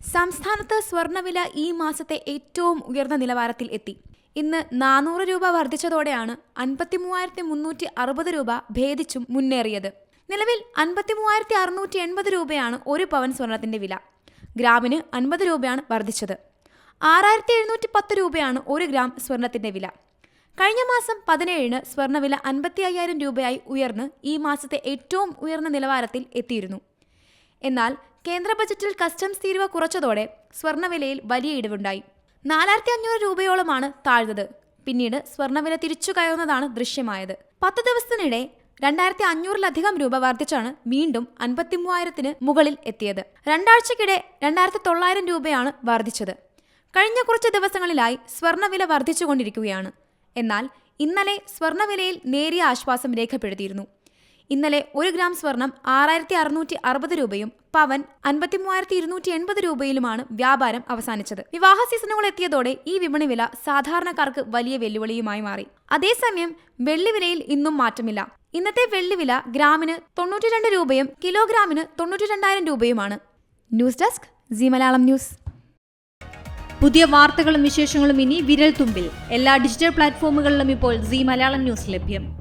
സംസ്ഥാനത്ത് സ്വർണവില ഈ മാസത്തെ ഏറ്റവും ഉയർന്ന നിലവാരത്തിൽ എത്തി. ഇന്ന് നാനൂറ് രൂപ വർദ്ധിച്ചതോടെയാണ് അൻപത്തി മൂവായിരത്തി മുന്നൂറ്റി അറുപത് രൂപ ഭേദിച്ചും മുന്നേറിയത്. നിലവിൽ അൻപത്തി മൂവായിരത്തി അറുന്നൂറ്റി എൺപത് രൂപയാണ് ഒരു പവൻ സ്വർണത്തിന്റെ വില. ഗ്രാമിന് അൻപത് രൂപയാണ് വർദ്ധിച്ചത്. ആറായിരത്തി എഴുന്നൂറ്റി പത്ത് രൂപയാണ് ഒരു ഗ്രാം സ്വർണത്തിന്റെ വില. കഴിഞ്ഞ മാസം പതിനേഴിന് സ്വർണവില അൻപത്തി അയ്യായിരം രൂപയായി ഉയർന്ന് ഈ മാസത്തെ ഏറ്റവും ഉയർന്ന നിലവാരത്തിൽ എത്തിയിരുന്നു. എന്നാൽ കേന്ദ്ര ബജറ്റിൽ കസ്റ്റംസ് തീരുവ കുറച്ചതോടെ സ്വർണവിലയിൽ വലിയ ഇടിവുണ്ടായി. നാലായിരത്തി അഞ്ഞൂറ് രൂപയോളമാണ് താഴ്ന്നത്. പിന്നീട് സ്വർണവില തിരിച്ചു കയറുന്നതാണ് ദൃശ്യമായത്. പത്ത് ദിവസത്തിനിടെ രണ്ടായിരത്തി അഞ്ഞൂറിലധികം രൂപ വർദ്ധിച്ചാണ് വീണ്ടും അൻപത്തി മൂവായിരത്തിന് മുകളിൽ എത്തിയത്. രണ്ടാഴ്ചക്കിടെ രണ്ടായിരത്തി തൊള്ളായിരം രൂപയാണ് വർദ്ധിച്ചത്. കഴിഞ്ഞ കുറച്ച് ദിവസങ്ങളിലായി സ്വർണവില വർദ്ധിച്ചുകൊണ്ടിരിക്കുകയാണ്. എന്നാൽ ഇന്നലെ സ്വർണവിലയിൽ നേരിയ ആശ്വാസം രേഖപ്പെടുത്തിയിരുന്നു. ഇന്നലെ ഒരു ഗ്രാം സ്വർണം ആറായിരത്തി അറുന്നൂറ്റി അറുപത് രൂപയും പവൻ അൻപത്തി മൂവായിരത്തി ഇരുന്നൂറ്റി എൺപത് രൂപയിലുമാണ് വ്യാപാരം അവസാനിച്ചത്. വിവാഹ സീസണുകൾ എത്തിയതോടെ ഈ വിപണി വില സാധാരണക്കാർക്ക് വലിയ വെല്ലുവിളിയുമായി മാറി. അതേസമയം വെള്ളിവിലയിൽ ഇന്നും മാറ്റമില്ല. ഇന്നത്തെ വെള്ളിവില ഗ്രാമിന് തൊണ്ണൂറ്റി രണ്ട് രൂപയും കിലോഗ്രാമിന് തൊണ്ണൂറ്റി രണ്ടായിരം രൂപയുമാണ്. News desk Zee Malayalam news. പുതിയ വാർത്തകളും വിശേഷങ്ങളും ഇനി വിരൽ തുമ്പിൽ എല്ലാ ഡിജിറ്റൽ പ്ലാറ്റ്ഫോമുകളിലും ഇപ്പോൾ സി മലയാളം ന്യൂസ് ലഭ്യം.